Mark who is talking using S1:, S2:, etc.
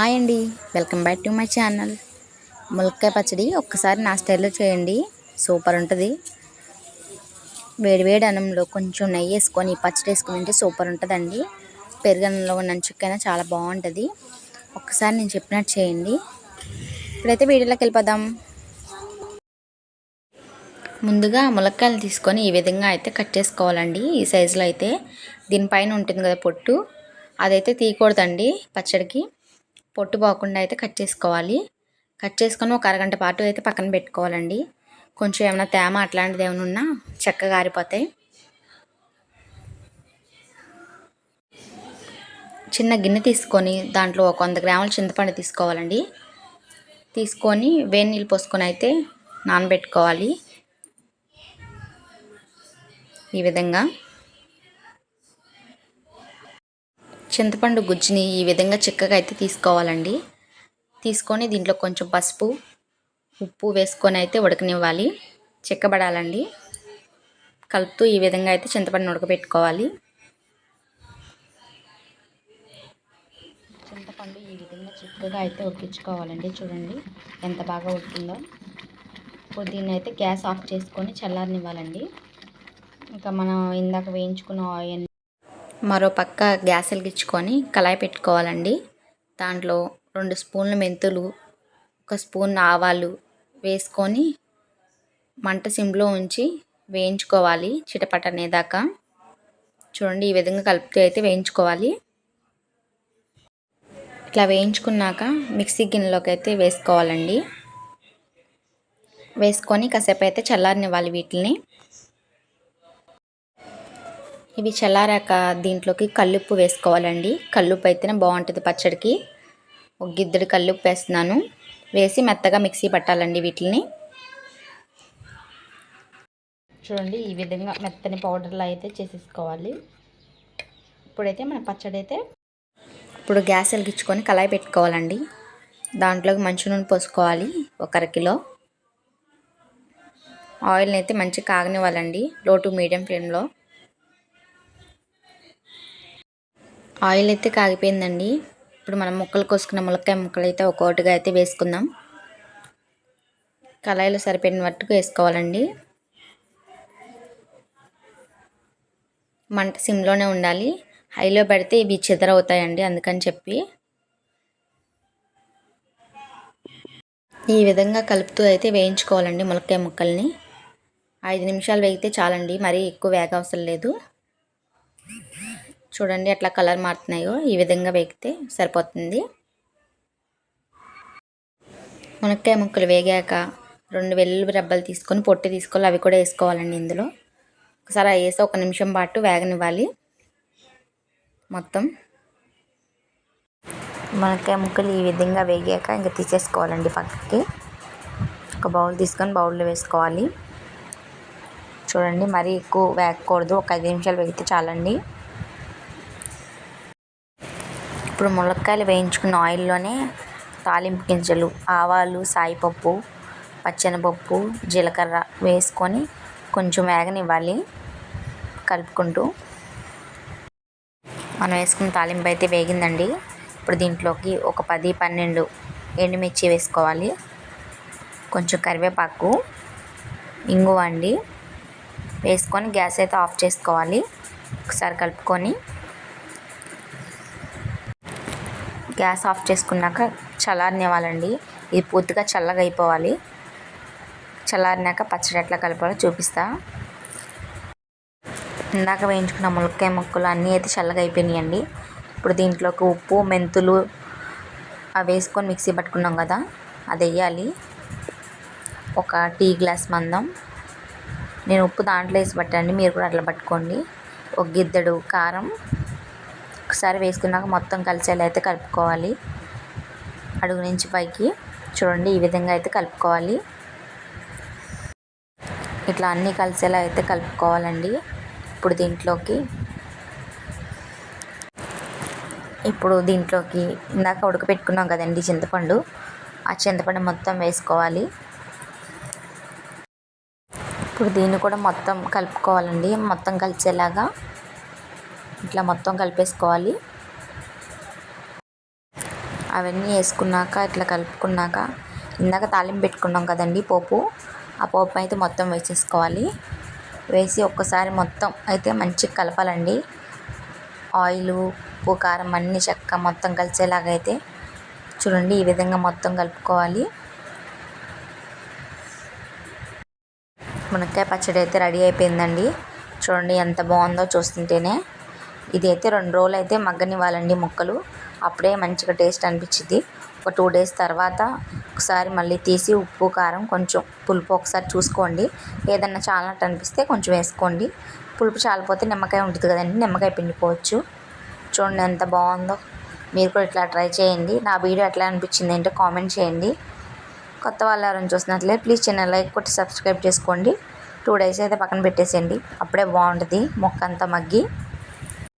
S1: Hi అండి. Welcome back to my channel. ములక్కాయ పచ్చడి ఒక్కసారి నా స్టైల్లో చేయండి. సూపర్ ఉంటుంది. వేడి వేడి అన్నంలో కొంచెం నెయ్యి వేసుకొని పచ్చడి వేసుకుని తింటే సూపర్ ఉంటుందండి. పెరుగన్నంలో నంచుకైనా చాలా బాగుంటుంది. ఒక్కసారి నేను చెప్పినట్టు చేయండి. ఇప్పుడైతే వీడియోలోకి వెళ్ళిపోదాం. ముందుగా ములక్కాయలు తీసుకొని ఈ విధంగా అయితే కట్ చేసుకోవాలండి. ఈ సైజులో అయితే దీనిపైన ఉంటుంది కదా పొట్టు. అదైతే తీయకూడదండి పచ్చడికి. పొట్టు పోకుండా అయితే కట్ చేసుకోవాలి. కట్ చేసుకొని ఒక అరగంట పాటు అయితే పక్కన పెట్టుకోవాలండి. కొంచెం ఏమైనా తేమ అట్లాంటిది ఏమైనా ఉన్నా చక్కగా ఆరిపోతాయి చిన్న గిన్నె తీసుకొని దాంట్లో ఒక వంద గ్రాముల చింతపండు తీసుకోవాలండి. తీసుకొని వేడి నీళ్ళు పోసుకొని అయితే నానబెట్టుకోవాలి. ఈ విధంగా చింతపండు గుజ్జుని ఈ విధంగా చిక్కగా అయితే తీసుకోవాలండి. తీసుకొని దీంట్లో కొంచెం పసుపు ఉప్పు వేసుకొని అయితే ఉడకనివ్వాలి. చిక్కబడాలండి. కలుపుతూ ఈ విధంగా అయితే చింతపండుని ఉడకబెట్టుకోవాలి చింతపండు ఈ విధంగా చిక్కగా అయితే ఉడికించుకోవాలండి. చూడండి ఎంత బాగా ఉడికిందో. ఇప్పుడు దీన్ని అయితే గ్యాస్ ఆఫ్ చేసుకొని చల్లారనివ్వాలండి. ఇంకా మనం ఇందాక వేయించుకున్న ఆయిల్ మరో పక్క గ్యాస్ వెలిగించుకొని కళాయి పెట్టుకోవాలండి. దాంట్లో రెండు స్పూన్ల మెంతులు ఒక స్పూన్ ఆవాలు వేసుకొని మంట సిమ్లో ఉంచి వేయించుకోవాలి చిటపట అనేదాకా. చూడండి ఈ విధంగా కలుపుతూ అయితే వేయించుకోవాలి. ఇట్లా వేయించుకున్నాక మిక్సీ గిన్నెలోకి అయితే వేసుకోవాలండి. వేసుకొని కాసేపు అయితే చల్లారనివ్వాలి వీటిని. ఇవి చల్లారాక దీంట్లోకి కల్లుప్పు వేసుకోవాలండి. కల్లుప్పు అయితేనే బాగుంటుంది పచ్చడికి. ఒక గిద్దెడు కల్లుప్పు వేస్తున్నాను. వేసి మెత్తగా మిక్సీ పట్టాలండి వీటిని చూడండి ఈ విధంగా మెత్తని పౌడర్లు అయితే చేసేసుకోవాలి. ఇప్పుడైతే మన పచ్చడి అయితే ఇప్పుడు గ్యాస్ వెలిగించుకొని కళాయి పెట్టుకోవాలండి. దాంట్లోకి మంచి నూనె పోసుకోవాలి ఒక అరకిలో ఆయిల్ని అయితే మంచిగా కాగనివ్వాలండి లో టు మీడియం ఫ్లేమ్లో. ఆయిల్ అయితే కాగిపోయిందండి. ఇప్పుడు మనం ముక్కలు కోసుకున్న ములక్కాయ ముక్కలు అయితే ఒక్కొక్కటిగా అయితే వేసుకుందాం. కళాయిలో సరిపడిన మట్టుకు వేసుకోవాలండి. మంట సిమ్లోనే ఉండాలి. హైలో పెడితే ఇవి చెదరవుతాయండి అందుకని చెప్పి. ఈ విధంగా కలుపుతూ అయితే వేయించుకోవాలండి ములక్కాయ ముక్కల్ని. ఐదు నిమిషాలు వేగితే చాలండి. మరీ ఎక్కువ వేగ అవసరం లేదు. చూడండి అట్లా కలర్ మారుతున్నాయో ఈ విధంగా వేగితే సరిపోతుంది. మునక్కాయ ముక్కలు వేగాక రెండు వెల్లుల్లి రెబ్బలు తీసుకొని పొట్టి తీసుకోవాలి అవి కూడా వేసుకోవాలండి ఇందులో. ఒకసారి వేసి ఒక నిమిషం పాటు వేగనివ్వాలి. మొత్తం మునక్కాయ ముక్కలు ఈ విధంగా వేగాక ఇంకా తీసేసుకోవాలండి పక్కకి. ఒక బౌల్ తీసుకొని బౌల్లో వేసుకోవాలి. చూడండి మరీ ఎక్కువ వేగకూడదు. ఒక ఐదు నిమిషాలు వేగితే చాలండి. ఇప్పుడు ములక్కాయలు వేయించుకున్న ఆయిల్లోనే తాలింపు గింజలు ఆవాలు సాయిపప్పు పచ్చెనపప్పు జీలకర్ర వేసుకొని కొంచెం వేగనివ్వాలి. కలుపుకుంటూ మనం వేసుకున్న తాలింపు అయితే వేగిందండి. ఇప్పుడు దీంట్లోకి ఒక పది పన్నెండు ఎండుమిర్చి వేసుకోవాలి. కొంచెం కరివేపాకు ఇంగువ అండి. వేసుకొని గ్యాస్ అయితే ఆఫ్ చేసుకోవాలి. ఒకసారి కలుపుకొని గ్యాస్ ఆఫ్ చేసుకున్నాక చల్లారనివ్వాలండి ఇది పూర్తిగా చల్లగా అయిపోవాలి. చల్లారినాక పచ్చడి ఎట్లా కలపాలో చూపిస్తా. ఇందాక వేయించుకున్న ములక్కాయ ముక్కలు అన్నీ అయితే చల్లగా అయిపోయినాయండి. ఇప్పుడు దీంట్లోకి ఉప్పు మెంతులు అవి వేసుకొని మిక్సీ పట్టుకున్నాం కదా అది వేయాలి. ఒక టీ గ్లాస్ మందం. నేను ఉప్పు దాంట్లో వేసి పట్టండి మీరు కూడా అట్లా పట్టుకోండి. ఒక గిద్దెడు కారం. ఒకసారి వేసుకున్నాక మొత్తం కలిసేలా అయితే కలుపుకోవాలి. అడుగు నుంచి పైకి చూడండి ఈ విధంగా అయితే కలుపుకోవాలి. ఇట్లా అన్నీ కలిసేలా అయితే కలుపుకోవాలండి. ఇప్పుడు దీంట్లోకి ఇప్పుడు దీంట్లోకి ఇందాక ఉడకపెట్టుకున్నాం కదండి చింతపండు. ఆ చింతపండు మొత్తం వేసుకోవాలి. ఇప్పుడు దీన్ని కూడా మొత్తం కలుపుకోవాలండి. మొత్తం కలిసేలాగా ఇట్లా మొత్తం కలిపేసుకోవాలి. అవన్నీ వేసుకున్నాక ఇట్లా కలుపుకున్నాక ఇందాక తాలింపు పెట్టుకున్నాం కదండి పోపు ఆ పోపు అయితే మొత్తం వేసేసుకోవాలి. వేసి ఒక్కసారి మొత్తం అయితే మంచిగా కలపాలండి. ఆయిల్ ఉప్పు కారం అన్నీ చక్క మొత్తం కలిసేలాగా అయితే చూడండి ఈ విధంగా మొత్తం కలుపుకోవాలి. మునక్కాయ పచ్చడి అయితే రెడీ అయిపోయిందండి. చూడండి ఎంత బాగుందో చూస్తుంటేనే. ఇది అయితే రెండు రోజులు అయితే మగ్గనివ్వాలండి ముక్కలు. అప్పుడే మంచిగా టేస్ట్ అనిపించింది ఒక టూ డేస్ తర్వాత ఒకసారి మళ్ళీ తీసి ఉప్పు కారం కొంచెం పులుపు ఒకసారి చూసుకోండి. ఏదన్నా చాలినట్టు అనిపిస్తే కొంచెం వేసుకోండి. పులుపు చాలిపోతే నిమ్మకాయ ఉంటుంది కదండి నిమ్మకాయ పిండుకోవచ్చు చూడండి ఎంత బాగుందో. మీరు కూడా ఇట్లా ట్రై చేయండి. నా వీడియో ఎట్లా అనిపించింది ఏంటో కామెంట్ చేయండి. కొత్త వాళ్ళు ఎవరైనా ప్లీజ్ చిన్న లైక్ కొట్టి సబ్స్క్రైబ్ చేసుకోండి. టూ డేస్ అయితే పక్కన పెట్టేసేయండి. అప్పుడే బాగుంటుంది మొక్క అంతా మగ్గి.